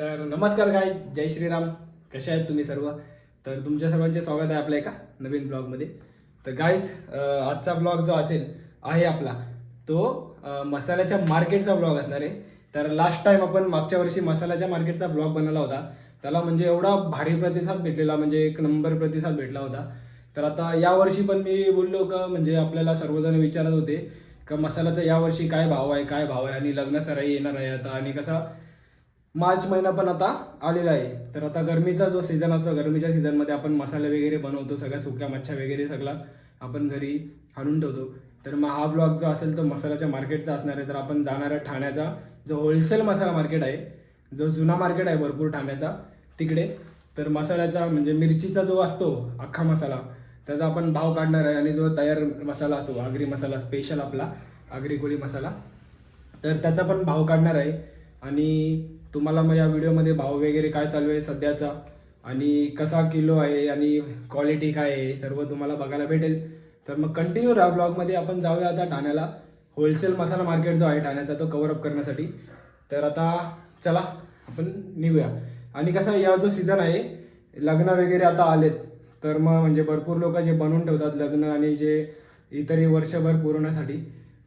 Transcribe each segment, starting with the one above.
तर नमस्कार काय जय श्रीराम. कसे आहेत तुम्ही सर्व? तर तुमच्या सर्वांचे स्वागत आहे आपल्या एका नवीन ब्लॉगमध्ये. तर गाईज आजचा ब्लॉग जो असेल आहे आपला. तो मसाल्याच्या मार्केटचा ब्लॉग असणार आहे. तर लास्ट टाइम आपण मागच्या वर्षी मसाल्याच्या मार्केटचा ब्लॉग बनवला होता. त्याला म्हणजे एवढा भारी प्रतिसाद भेटलेला म्हणजे एक नंबर प्रतिसाद भेटला होता. तर आता यावर्षी पण मी बोललो का म्हणजे आपल्याला सर्वजण विचारत होते का मसाल्याचा यावर्षी काय भाव आहे काय भाव आहे? आणि लग्न सराई येणार आहे आता. आणि कसा मार्च महिना पण आता आलेला आहे. तर आता गरमीचा जो सीझन असतो गरमीच्या सीझनमध्ये आपण मसाले वगैरे बनवतो सगळ्या सुक्या मच्छ्या वगैरे सगळा आपण घरी आणून ठेवतो. तर मग हा ब्लॉग जो असेल तो मसाल्याच्या मार्केटचा असणार आहे. तर आपण जाणार आहे ठाण्याचा जो होलसेल मसाला मार्केट आहे जो जुना मार्केट आहे भरपूर ठाण्याचा तिकडे. तर मसाल्याचा म्हणजे मिरचीचा जो असतो अख्खा मसाला त्याचा आपण भाव काढणार आहे. आणि जो तयार मसाला असतो आगरी मसाला स्पेशल आपला आगरी कोळी मसाला तर त्याचा पण भाव काढणार आहे. आणि तुम्हाला मग या व्हिडिओमध्ये भाव वगैरे काय चालू आहे सध्याचा? आणि कसा किलो आहे आणि क्वालिटी काय आहे सर्व तुम्हाला बघायला भेटेल. तर मग कंटिन्यू राहा ब्लॉगमध्ये आपण जाऊया आता ठाण्याला. होलसेल मसाला मार्केट जो आहे ठाण्याचा तो कवर अप करण्यासाठी. तर आता चला आपण निघूया. आणि कसं या जो सीझन आहे लग्न वगैरे आता आलेत. तर मग म्हणजे भरपूर लोक जे बनवून ठेवतात लग्न आणि जे इतरही वर्षभर पुरवण्यासाठी.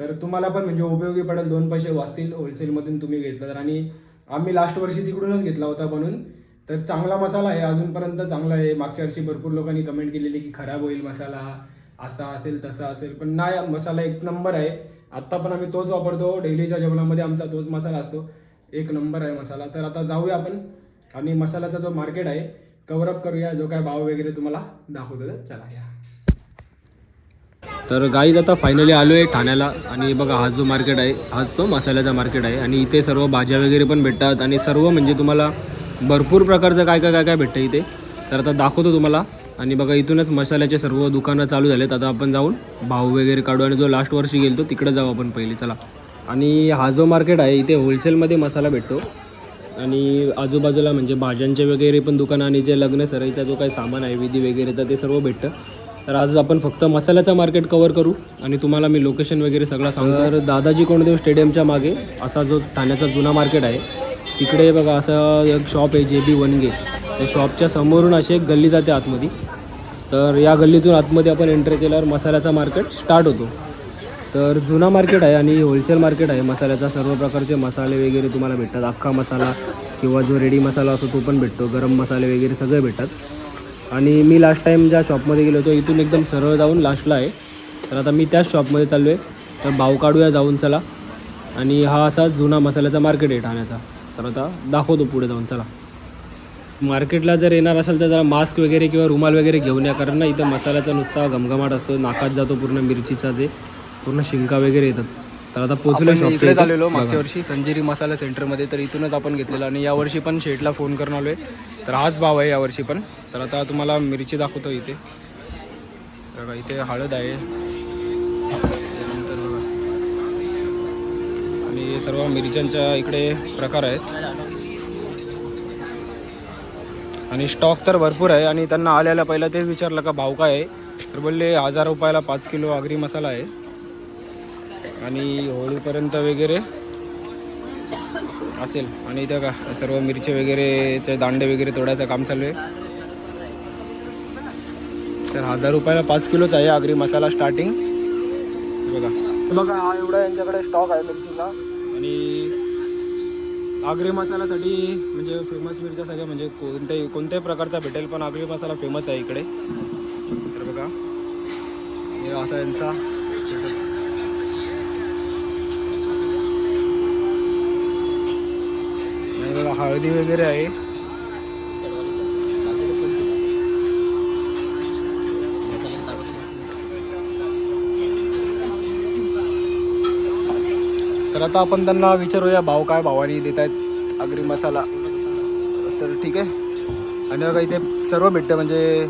तर तुम्हाला पण म्हणजे उपयोगी पडेल. दोन पैसे वाचतील होलसेलमधून तुम्ही घेतलं तर. आणि आम्ही लास्ट वर्षी तिकडूनच घेतला होता म्हणून. तर चांगला मसाला आहे. अजूनपर्यंत चांगला आहे. मागच्या वर्षी भरपूर लोकांनी कमेंट केलेली की खराब होईल मसाला. असा असेल तसा असेल. पण नाही मसाला एक नंबर आहे. आत्ता पण आम्ही तोच वापरतो. डेलीच्या जेवणामध्ये आमचा तोच मसाला असतो. एक नंबर आहे मसाला. तर आता जाऊया आपण. आणि मसाल्याचा जो मार्केट आहे कव्हरअप करूया. जो काय भाव वगैरे तुम्हाला दाखवतो तर चला या. तर गाईज आता फायनली आलो आहे ठाण्याला. आणि बघा हा जो मार्केट आहे हाच तो मसाल्याचा मार्केट आहे आणि इथे सर्व भाज्या वगैरे पण भेटतात. आणि सर्व म्हणजे तुम्हाला भरपूर प्रकारचं काय काय काय काय भेटतं इथे. तर आता दाखवतो तुम्हाला. आणि बघा इथूनच मसाल्याचे सर्व दुकानं चालू झालेत. आता आपण जाऊन भाव वगैरे काढू. आणि जो लास्ट वर्षी गेलो तिकडे जाऊ आपण पहिले. चला. आणि हा जो मार्केट आहे इथे होलसेलमध्ये मसाला भेटतो. आणि आजूबाजूला म्हणजे भाज्यांचे वगैरे पण दुकानं आणि जे लग्न सराईचा जो काही सामान आहे विधी वगैरेचा ते सर्व भेटतं. तर आज आपण फक्त मसाल्याचं मार्केट कवर करू आणि तुम्हाला मी लोकेशन वगैरे सगळं सांगतो. तर दादाजी कोंडदेव स्टेडियमच्या मागे असा जो ठाण्याचा जुना मार्केट आहे तिकडे बघा असं एक शॉप आहे जे बी वनगे त्या शॉपच्या समोरून अशी एक गल्ली जाते आतमध्ये. तर या गल्लीतून आतमध्ये आपण एंट्री केल्यावर मसाल्याचा मार्केट स्टार्ट होतो. तर जुना मार्केट आहे आणि होलसेल मार्केट आहे. मसाल्याचा सर्व प्रकारचे मसाले वगैरे तुम्हाला भेटतात. अख्खा मसाला किंवा जो रेडी मसाला असतो तो पण भेटतो. गरम मसाले वगैरे सगळे भेटतात. आणि मी लास्ट टाईम ज्या शॉपमध्ये गेलो होतो इथून एकदम सरळ जाऊन लास्टला आहे. तर आता मी त्याच शॉपमध्ये चाललो आहे तर भाव काढूया जाऊन चला. आणि हा असा जुना मसाल्याचा मार्केट आहे ठाण्याचा. तर आता दाखवतो पुढे जाऊन चला. मार्केटला जर येणार असेल तर जरा मास्क वगैरे किंवा रुमाल वगैरे घेऊन या कारण ना इथं मसाल्याचा नुसता घमघमाट असतो. नाकात जातो पूर्ण मिरचीचा जे पूर्ण शिंका वगैरे येतात. तर आता पोचलो शॉपच्या इकडे. आलेलो मागच्या. वर्षी संजेरी मसाला सेंटरमध्ये तर इथूनच आपण घेतलेला. आणि यावर्षी पण शेटला फोन करून आलोय. तर हाच भाव आहे यावर्षी पण. तर आता तुम्हाला मिरची दाखवतो इथे. बघा इथे हळद आहे. आणि हे सर्व मिरच्यांच्या इकडे प्रकार आहेत. आणि स्टॉक तर भरपूर आहे. आणि त्यांना आल्याला पहिला तेच विचारलं का भाव काय आहे? तर बोलले हजार रुपयाला पाच किलो आगरी मसाला आहे. आणि होळीपर्यंत वगैरे असेल. आणि इथं का सर्व मिरची वगैरेचे दांडे वगैरे तोडायचं काम चालू आहे. तर हजार रुपयाला पाच किलोच आहे आगरी मसाला स्टार्टिंग बघा. बघा हा एवढा यांच्याकडे स्टॉक आहे मिरचीचा. आणि आगरी मसाल्यासाठी म्हणजे फेमस मिरच्या सगळ्या म्हणजे कोणत्याही कोणत्याही प्रकारचा भेटेल पण आगरी मसाला फेमस आहे इकडे. तर बघा. असा यांचा बघा हळदी वगैरे आहे. तर आता आपण त्यांना विचारूया भाव काय भावाने देत आहेत आगरी मसाला. तर ठीक आहे. आणि बघा इथे सर्व भेटतं म्हणजे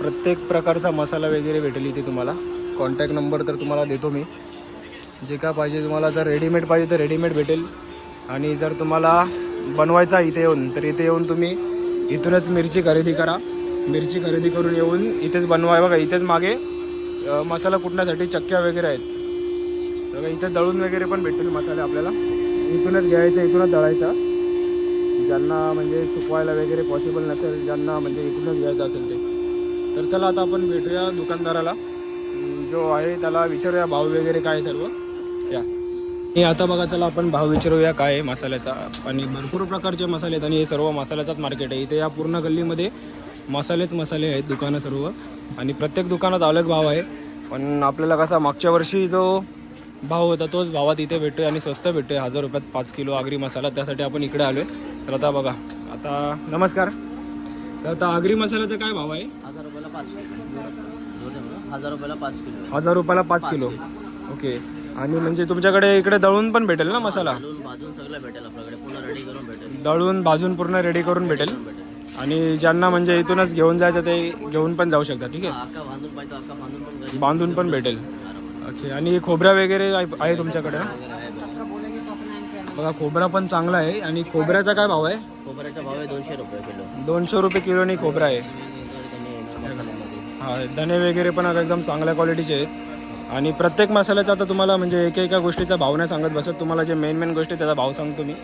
प्रत्येक प्रकारचा मसाला वगैरे भेटेल इथे तुम्हाला. कॉन्टॅक्ट नंबर तर तुम्हाला देतो मी. जे काय पाहिजे तुम्हाला जर रेडीमेड पाहिजे तर रेडीमेड भेटेल. आणि जर तुम्हाला बनवायचा इथे येऊन. तर इथे येऊन तुम्ही इथूनच मिरची खरेदी करा. मिरची खरेदी करून येऊन इथेच बनवाय बघा इथेच मागे मसाला कुटण्यासाठी चक्क्या वगैरे आहेत. बघा इथे दळून वगैरे पण भेटेल मसाले आपल्याला. इथूनच घ्यायचा इथूनच दळायचा. ज्यांना म्हणजे सुकवायला वगैरे पॉसिबल नसेल ज्यांना म्हणजे इकडूनच घ्यायचं असेल ते. तर चला आता आपण भेटूया दुकानदाराला. जो आहे त्याला विचारूया भाव वगैरे काय सर्व. या. आणि आता बघा चला आपण भाव विचारूया काय आहे मसाल्याचा. आणि भरपूर प्रकारचे मसाले आहेत आणि हे सर्व मसाल्याचाच मार्केट आहे. इथे या पूर्ण गल्लीमध्ये मसालेच मसाले आहेत दुकानं सर्व. आणि प्रत्येक दुकानात अलग भाव आहे. पण आपल्याला कसा मागच्या वर्षी जो भाव होता तोच भावात इथे भेटतोय आणि स्वस्त भेटतोय. हजार रुपयात पाच किलो आगरी मसाला त्यासाठी आपण इकडे आलोय. तर आता बघा आता नमस्कार. तर आता आगरी मसाल्याचा काय भाव आहे? हजार रुपयाला पाच किलो. हजार रुपयाला पाच किलो. हजार रुपयाला पाच किलो. ओके. आणि म्हणजे तुमच्याकडे इकडे दळून पण भेटेल ना मसाला? घालून भाजून सगळं भेटेल आपल्याकडे. पुन्हा रेडी करून भेटेल. दळून भाजून पूर्ण रेडी करून भेटेल. आणि ज्यांना म्हणजे इथूनच घेऊन जायचं ते घेऊन पण जाऊ शकतात ठीक हा, अख्खा बांधून पाहिजे अख्खा बांधून पण आहे घरी बांधून पण भेटेल. ओके आणि खोबरा वगैरे आहे आहे तुमच्याकडे? ना बघा. खोबरा पण चांगला आहे. आणि खोबऱ्याचा काय भाव आहे? खोबऱ्याचा भाव आहे दोनशे रुपये किलो. दोनशे रुपये किलोनी खोबरा आहे. हा धने वगैरे पण आता एकदम चांगल्या क्वालिटीचे आहेत. आणि प्रत्येक मसाल्याचा आता तुम्हाला म्हणजे एका एका गोष्टीचा भाव नाही सांगत बसत. तुम्हाला जे मेन मेन गोष्टी त्याचा भाव सांगतो मी.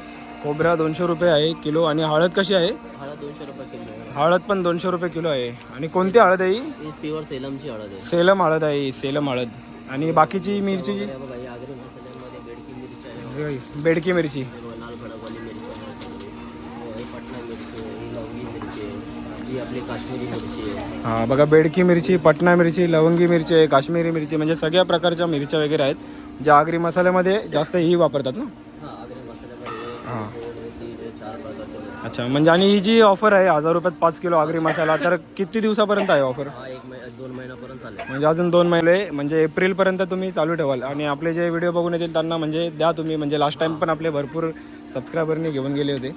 खोबरा दोनशे रुपये आहे किलो आणि हळद कशी आहे? हळद दोनशे रुपये किलो आहे. हळद पण दोनशे रुपये किलो आहे. आणि कोणती हळद आहे ही? प्युअर सेलमची हळद आहे. सेलम हळद आहे सेलम हळद. आणि बाकीची मिरची? बेडकी मिरची आहे बेडकी मिरची हिरवा लाल भडकवाली मिरची आहे हे पटना मिरची आहे ही लवंगी मिरची आहे ही आपली काश्मीरी मिरची आहे. हा बघा बेडकी मिरची पटना मिरची लवंगी मिरची आहे काश्मीरी मिरची म्हणजे सगळ्या प्रकारच्या मिरच्या वगैरे आहेत ज्या आगरी मसाल्यामध्ये जास्त ही वापरतात ना? हा आगरी मसाल्यामध्ये दोन तीन चार प्रकारचे अच्छा म्हणजे आणि ही जी ऑफर आहे हजार रुपयात पाच किलो आगरी मसाला तर किती दिवसापर्यंत आहे ऑफर हा एक मै दोन महिन्यापर्यंत चालेल. म्हणजे अजून दोन महिने म्हणजे एप्रिलपर्यंत तुम्ही चालू ठेवाल. आणि आपले जे व्हिडिओ बघून येतील त्यांना म्हणजे द्या तुम्ही म्हणजे लास्ट टाइम पण आपले भरपूर सबस्क्रायबरनी घेऊन गेले होते.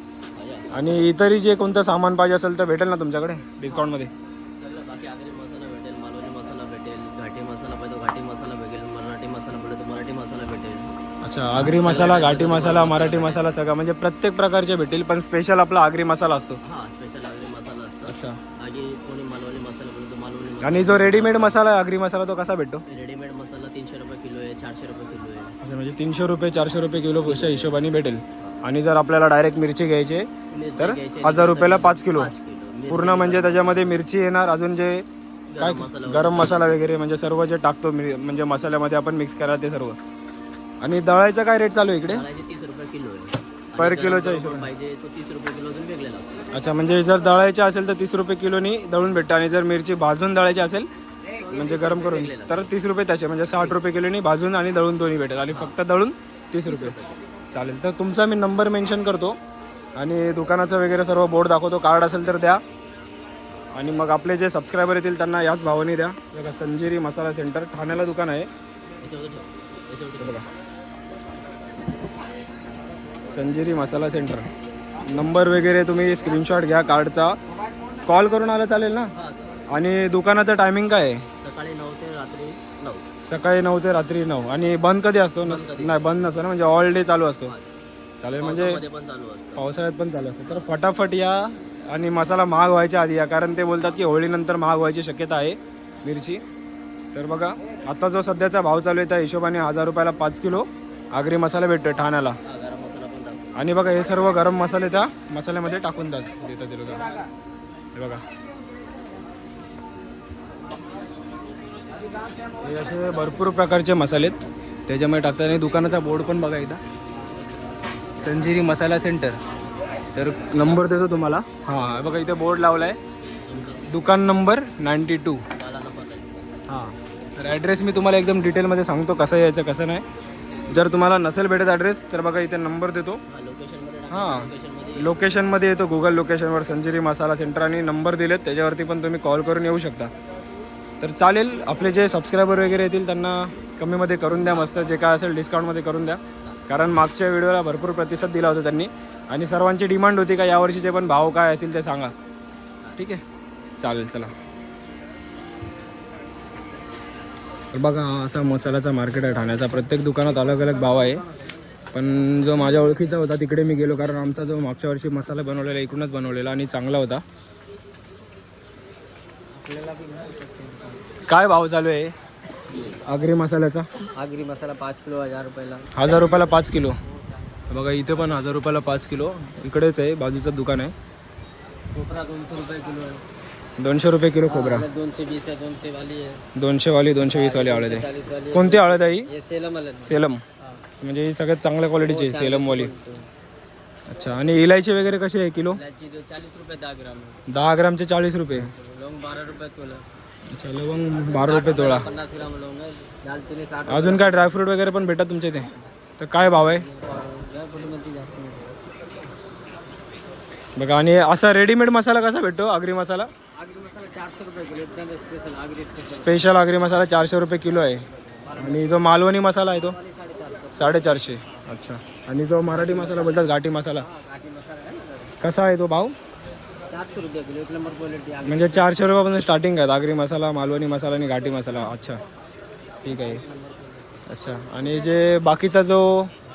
आणि इतरही जे कोणतं सामान पाहिजे असेल तर भेटेल ना तुमच्याकडे? डिस्काउंटमध्ये. सगळं बाकी आगरी मसाला भेटेल मालवणी मसाला भेटेल घाटी मसाला पाहिजे तो घाटी मसाला भेटेल मराठी मसाला पाहिजे तो मराठी मसाला भेटेल. अच्छा आगरी मसाला घाटी मसाला मराठी मसाला सगळा म्हणजे प्रत्येक प्रकारचे भेटेल पण स्पेशल आपला आगरी मसाला असतो. हा स्पेशल आगरी मसाला असतो. अच्छा. आगी कोणी मालवणी मसाला बोलतो मालवणी मसाला आणि जो रेडीमेड मसाला आहे, आगरी मसाला तो कसा भेटतो? रेडीमेड मसाला तीनशे रुपये किलो आहे चारशे रुपये किलो आहे. म्हणजे तीनशे रुपये चारशे रुपये किलो च्या हिशोबाने भेटेल. आणि जर आपल्याला डायरेक्ट मिरची घ्यायची आहे, तर हजार रुपयाला पाच किलो. पूर्ण म्हणजे त्याच्यामध्ये मिरची येणार अजून जे काय गरम मसाला वगैरे म्हणजे सर्व जे टाकतो म्हणजे मसाल्यामध्ये आपण मिक्स करा ते सर्व. आणि दळायचा काय रेट चालू आहे इकडे? पर किलोच्या हिशोबाने. अच्छा म्हणजे जर दळायचे असेल तर तीस रुपये किलोनी दळून भेटतं. आणि जर मिरची भाजून दळायची असेल म्हणजे गरम करून तर तीस रुपये त्याचे म्हणजे साठ रुपये किलोनी भाजून आणि दळून दोन्ही भेटेल. आणि फक्त दळून तीस रुपये. चालेल. तर तुमचा मी नंबर मेन्शन करतो आणि दुकानाचं वगैरे सर्व बोर्ड दाखवतो. कार्ड असेल तर द्या. आणि मग आपले जे सबस्क्रायबर येतील त्यांना याच भावाने द्या. बघा संजिरी मसाला सेंटर ठाण्याला दुकान आहे. बघा संजिरी मसाला सेंटर नंबर वगैरे तुम्ही स्क्रीनशॉट घ्या कार्डचा. कॉल करून आला चालेल ना? आणि दुकानाचं टायमिंग काय आहे? सकाळी नऊ ते रात्री नऊ. सकाळी नऊ ते रात्री नऊ. आणि बंद कधी असतो? नस- नाही बंद नसतो ना म्हणजे ऑल डे चालू असतो. चालेल म्हणजे मध्ये पण चालू असतं. पावसाळ्यात पण चालू असतो. तर फटाफट या आणि मसाला महाग व्हायच्या आधी या कारण ते बोलतात की होळीनंतर महाग व्हायची शक्यता आहे मिरची. तर बघा आता जो सध्याचा भाव चालू आहे त्या हिशोबाने हजार रुपयाला पाच किलो आगरी मसाला भेटतो ठाण्याला. हा गरम मसाला पण टाकतो आणि बघा हे सर्व गरम मसाले त्या मसाल्यामध्ये टाकून देतात ते लोकं. हे बघा. हे असे भरपूर प्रकारचे मसाले आहेत. त्याच्यामध्ये टाकतात आणि दुकानाचा बोर्ड पण बघा इथं संजिरी मसाला सेंटर तर नंबर देतो तुम्हाला. हां बघा इथे बोर्ड लावला आहे दुकान नंबर नाईन्टी टू हां तर ॲड्रेस मी तुम्हाला एकदम डिटेलमध्ये सांगतो कसं यायचं कसं नाही. जर तुम्हाला नसेल भेटत ॲड्रेस तर बघा इथे नंबर देतो. हा लोकेशनमध्ये येतो गुगल लोकेशनवर संजिरी मसाला सेंटर आणि नंबर दिलेत. त्याच्यावरती पण तुम्ही कॉल करून येऊ शकता. तर चालेल आपले जे सबस्क्रायबर वगैरे येतील त्यांना कमीमध्ये करून द्या मस्त जे काय असेल डिस्काउंटमध्ये करून द्या. कारण मागच्या व्हिडिओला भरपूर प्रतिसाद दिला होता त्यांनी. आणि सर्वांची डिमांड होती का यावर्षीचे पण भाव काय असतील ते सांगा. ठीक आहे? चालेल चला. तर बघा हा असा मसाल्याचा मार्केट आहे ठाण्याचा. प्रत्येक दुकानात अलग अलग भाव आहे. पण जो माझ्या ओळखीचा होता तिकडे मी गेलो कारण आमचा जो मागच्या वर्षी मसाला बनवलेला इकडूनच बनवलेला आणि चांगला होता. काय भाव चालू आहे? आगरी मसाल्याचा? आगरी मसाला पाच किलो हजार रुपयाला. हजार रुपयाला पाच किलो. बघा इथे पण हजार रुपयाला पाच किलो. इकडेच आहे बाजूचं दुकान आहे. कोपरा दोनशे रुपये किलो आहे. दोनशे रुपये किलो खोबरा. दोनशे वीस आहे दोनशे वाली आहे. दोनशे वाली दोनशे वीस वाली हळद आहे. चाळीस वाली आहे. कोणती हळद आहे ही? हे सेलम आले सेलम. हा. म्हणजे ही सगळ्यात चांगल्या क्वालिटीची आहे सेलमवाली. क्वालिटी. अच्छा आणि इलायची वगैरे कशी आहे किलो? इलायची चाळीस रुपये दहा ग्राम आहे. दहा ग्रामचे चाळीस रुपये. लवंग बारा रुपये तोला. अच्छा लवंग बारा रुपये तोळा पन्नास ग्राम लवंग आहे साठ अजून काय ड्रायफ्रूट वगैरे पण भेटतात तुमच्या इथे? तर काय भाव आहे? जास्त बघा आणि असा रेडीमेड मसाला कसा भेटतो? आगरी मसाला? आगरी मसाला चारशे रुपये किलो एकदम special Agri special special Agri masala चारशे रुपये किलो आहे. आणि जो मालवणी मसाला आहे तो? साडेचारशे. साडेचारशे अच्छा. आणि जो मराठी मसाला बोलतात घाटी मसाला? घाटी मसाला आहे ना कसा आहे तो भाव? चारशे रुपये किलो एक नंबर क्वालिटी आगरी म्हणजे चारशे रुपयापासून स्टार्टिंग आहे आगरी मसाला मालवणी मसाला आणि घाटी मसाला. अच्छा. ठीक आहे. अच्छा. आणि जे बाकीचा जो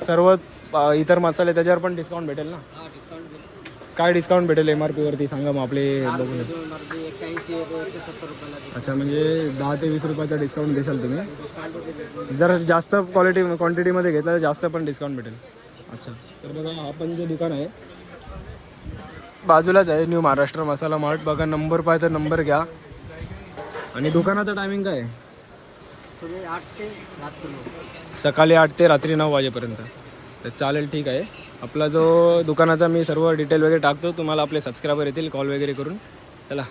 सर्व अ, इतर मसाले त्याच्यावर पण डिस्काउंट भेटेल ना? हा डिस्काउंट काय डिस्काउंट भेटेल एम आर पीवरती सांगा मग आपले बघून एकशे सत्तर रुपयाला अच्छा म्हणजे दहा ते वीस रुपयाचा डिस्काउंट देशाल तुम्ही? डिस्काउंट जर जास्त क्वालिटी क्वांटिटीमध्ये घेतला तर जास्त पण डिस्काउंट भेटेल. अच्छा. तर बघा हा पण जे दुकान आहे बाजूलाच आहे न्यू महाराष्ट्र मसाला मार्ट. बघा नंबर पाहिजे तर नंबर घ्या. आणि दुकानाचं टायमिंग काय सकाळी आठ ते रात्री नऊ वाजेपर्यंत. तर चालेल ठीक आहे. आपला जो दुकानाचा मी सर्व डिटेल वगैरे टाकतो तुम्हाला आपले सबस्क्रायबर येतील कॉल वगैरे करून. चला.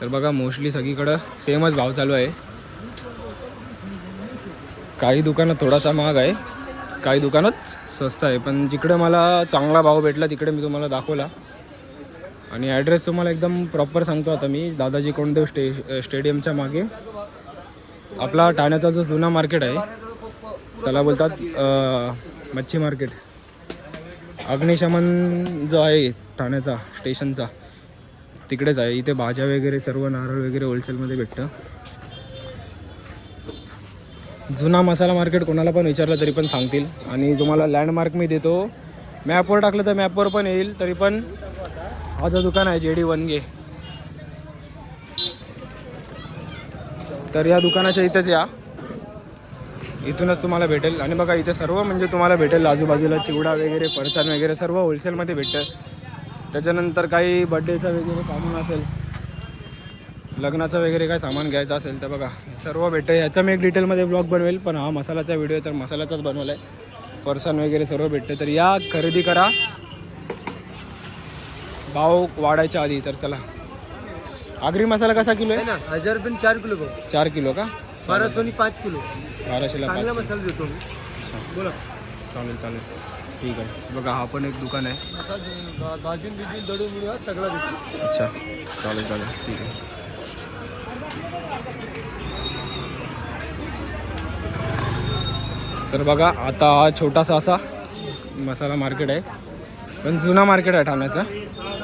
तर बघा मोस्टली सगळीकडं सेमच भाव चालू आहे. काही दुकानात थोडासा महाग आहे. काही दुकानात स्वस्त आहे. पण जिकडे मला चांगला भाव भेटला तिकडे मी तुम्हाला दाखवला. आणि ॲड्रेस तुम्हाला एकदम प्रॉपर सांगतो आता मी. दादाजी कोंडदेव स्टे स्टेडियमच्या मागे. आपला ठाण्याचा जो जुना मार्केट आहे त्याला बोलतात मच्छी मार्केट अग्निशमन जो आहे ठाण्याचा स्टेशनचा तिकडेच आहे. इथे भाज्या वगैरे सर्व नारळ वगैरे होलसेलमध्ये भेटतं. जुना मसाला मार्केट कोणाला पण विचारलं तरी पण सांगतील. आणि तुम्हाला लँडमार्क मी देतो मॅपवर टाकलं तर मॅपवर पण येईल तरी पण माझं दुकान आहे जे डी वनगे तर या दुकानाच्या इथंच या. इथूनच तुम्हाला भेटेल. आणि बघा इथे सर्व म्हणजे तुम्हाला भेटेल. आजूबाजूला चिवडा वगैरे फरसाण वगैरे सर्व होलसेलमध्ये भेटतं. त्याच्यानंतर काही बड्डेचं वगैरे सामान असेल लग्नाचं वगैरे काय सामान घ्यायचं असेल तर बघा सर्व भेटतं. ह्याचा मी एक डिटेलमध्ये ब्लॉग बनवेल पण हा मसाल्याचा व्हिडिओ तर मसाल्याचाच बनवला आहे फरसाण वगैरे सर्व भेटतं. तर या खरेदी करा. भाव वाढायच्या आधी तर चला. आगरी मसाला कसा किलो आहे? ना हजार पण चार किलो चार किलो का? बारा सोनी पाच किलो. बाराशेला चांगला. मसाला देतो बोला. चालेल चालेल. ठीक आहे. बघा हा पण एक दुकान आहे. भाजून बिजून दडून सगळं देतो. अच्छा. चालेल चालेल. ठीक आहे. तर बघा आता हा छोटासा असा मसाला मार्केट आहे. पण जुना मार्केट आहे ठाण्याचा.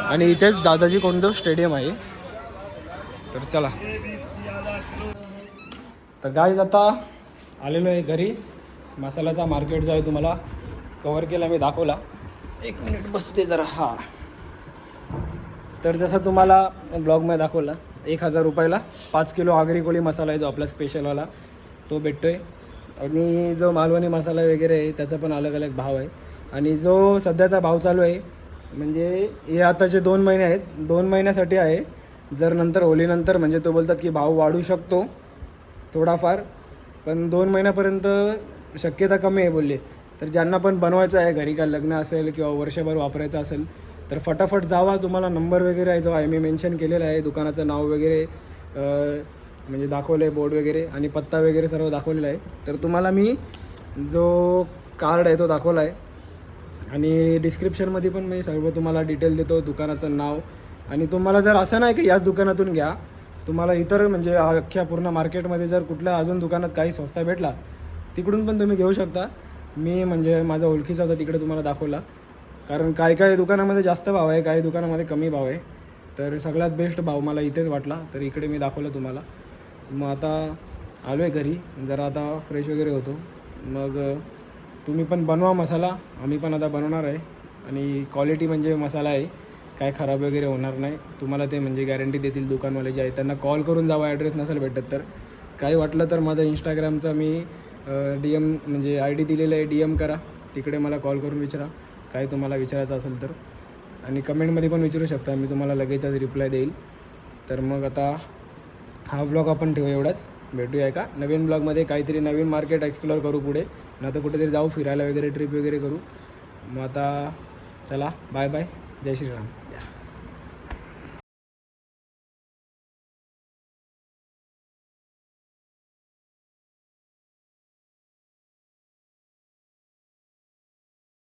आणि इथेच दादाजी कोंडदेव स्टेडियम आहे. तर चला. तर गाईज आता आलेलो आहे घरी. मसाल्याचा मार्केट जो आहे तुम्हाला कवर केला मी दाखवला. एक मिनिट बसते जरा. हा. तर जसं तुम्हाला ब्लॉगमध्ये दाखवला एक हजार रुपयाला पाच किलो आगरी कोळी मसाला आहे जो आपला स्पेशलवाला तो भेटतो आहे आणि जो मालवणी मसाला वगैरे आहे त्याचा पण अलग अलग भाव आहे. आणि जो सध्याचा भाव चालू आहे म्हणजे हे आताचे दोन महिने आहेत दोन महिन्यासाठी आहे. जर नंतर होलीनंतर म्हणजे तो बोलतात की भाव वाढू शकतो थोडाफार. पण दोन महिन्यापर्यंत शक्यता कमी आहे बोलले. तर ज्यांना पण बनवायचं आहे घरी काय लग्न असेल किंवा वर्षभर वापरायचं असेल तर फटाफट जावा. तुम्हाला नंबर वगैरे आहे जो आहे मी मेन्शन केलेला आहे दुकानाचं नाव वगैरे म्हणजे दाखवलं आहे बोर्ड वगैरे आणि पत्ता वगैरे सर्व दाखवलेला आहे. तर तुम्हाला मी जो कार्ड आहे तो दाखवला आहे आणि डिस्क्रिप्शनमध्ये पण मी सर्व तुम्हाला डिटेल देतो दुकानाचं नाव. आणि तुम्हाला जर असं नाही की याच दुकानातून घ्या तुम्हाला इतर म्हणजे अख्ख्या पूर्ण मार्केटमध्ये जर कुठल्या अजून दुकानात काही स्वस्ता भेटला तिकडून पण तुम्ही घेऊ शकता. मी म्हणजे माझा ओळखीचा होता तिकडे तुम्हाला दाखवला. कारण काही काही दुकानामध्ये जास्त भाव आहे काही दुकानामध्ये कमी भाव आहे. तर सगळ्यात बेस्ट भाव मला इथेच वाटला. तर इकडे मी दाखवलं तुम्हाला. मग आता आलो आहे घरी. जरा आता फ्रेश वगैरे होतो. मग तुम्ही पण बनवा मसाला. आम्ही पण आता बनवणार आहे. आणि क्वालिटी म्हणजे मसाला आहे. काय खराब वगैरे होणार नाही. तुम्हाला ते म्हणजे गॅरंटी देतील दुकानवाले जे आहे त्यांना कॉल करून जावा. ॲड्रेस नसेल भेटत तर. काही वाटलं तर माझा इंस्टाग्रामचा मी डी एम म्हणजे आय डी दिलेलं आहे. डी एम करा. तिकडे मला कॉल करून विचारा. काय तुम्हाला विचारायचं असेल तर. आणि कमेंटमध्ये पण विचारू शकता. मी तुम्हाला लगेचच रिप्लाय देईल. तर मग आता हा ब्लॉग आपण ठेवू एवढाच. भेटूया का नवीन ब्लॉगमध्ये काहीतरी नवीन मार्केट एक्सप्लोअर करू पुढे. नाही तर कुठेतरी जाऊ फिरायला वगैरे ट्रिप वगैरे करू. मग आता चला बाय बाय जय श्रीराम.